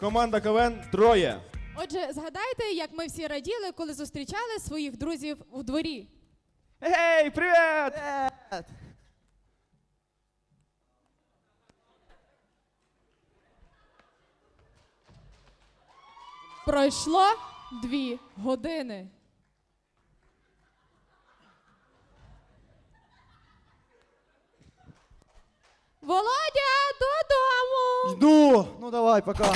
Команда КВН троє. Отже, згадайте, як ми всі раділи, коли зустрічали своїх друзів у дворі. Ей, привіт! Пройшло дві години. Володя, додому! Ну давай, пока.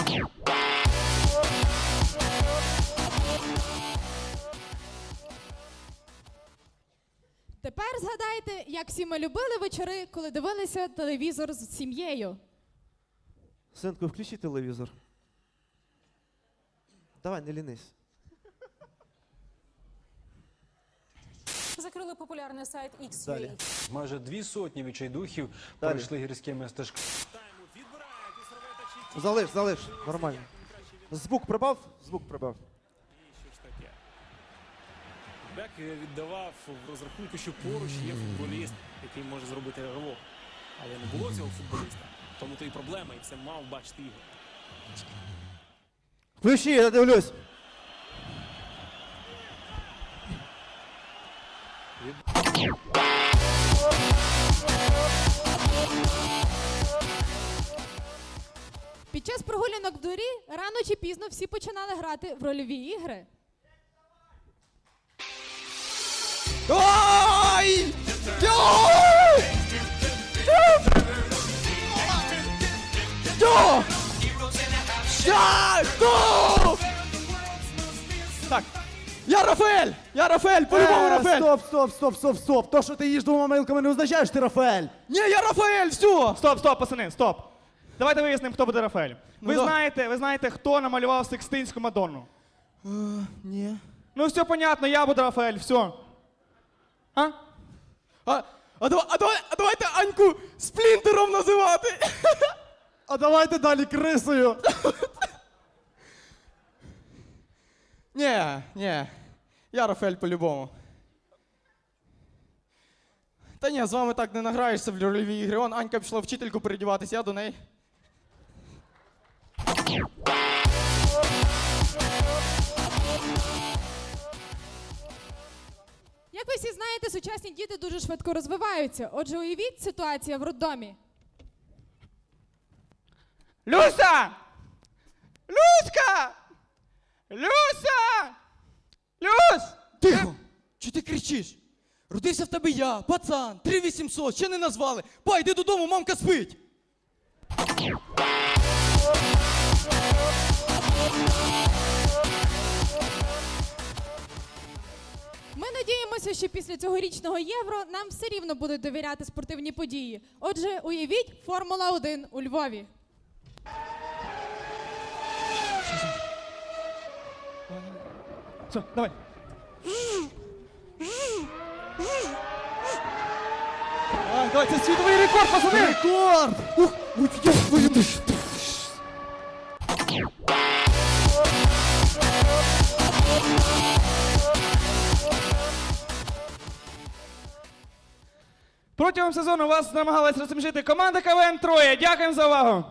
Тепер згадайте, як всі ми любили вечори, коли дивилися телевізор з сім'єю. Синку, включи телевізор. Давай, не лінись. Закрили популярний сайт XUA. Далі. Майже дві сотні відчайдухів Далі. пройшли гірськими стежками. Залиш, залиш. Нормально. Звук прибав? Звук прибав. Що ж таке? Бек віддавав в розрахунку, що поруч є футболіст, який може зробити ривок. Але не було цього футболіста. Тому то і проблема, і це мав бачити Ігор. Включи, я дивлюсь. Під час прогулянок в дворі рано чи пізно всі починали грати в рольові ігри. Ой! Так. Я Рафаель! Я Рафаель! По-любому Е, Рафаель! Стоп, стоп, стоп, стоп, стоп. То, що ти їш двома милками, не означає, що ти Рафаель. Ні, я Рафаель! Все! Стоп, стоп, пацани, стоп. Давайте вияснимо, хто буде Рафаель. Ви да. знаєте, ви знаєте, хто намалював Секстинську Мадонну? Ні. Ну, все понятно, я буду Рафаель, все. А? А, а, давай, а, давай, а давайте Аньку сплінтером називати! А давайте далі крисою. Ні, ні. Я Рафаель по-любому. Та ні, з вами так не награєшся в рольові ігри. Он Анька пішла вчительку передіватися, я до неї. Як ви всі знаєте, сучасні діти дуже швидко розвиваються. Отже, уявіть ситуація в роддомі. Люся! Люська! Люся! Люсь! Тихо! Чи ти кричиш? Родився в тебе я, пацан, 3800, ще не назвали. Па, йди додому, мамка спить. Ми надіємося, що після цьогорічного євро нам все рівно будуть довіряти спортивні події. Отже, уявіть Формула 1 у Львові. Все, давай. А, давай, це світовий рекорд, пацани! Рекорд! Ух, ух, я твою душу. Протягом сезону вас намагалась розсмішити команда КВН Троє. Дякуємо за увагу.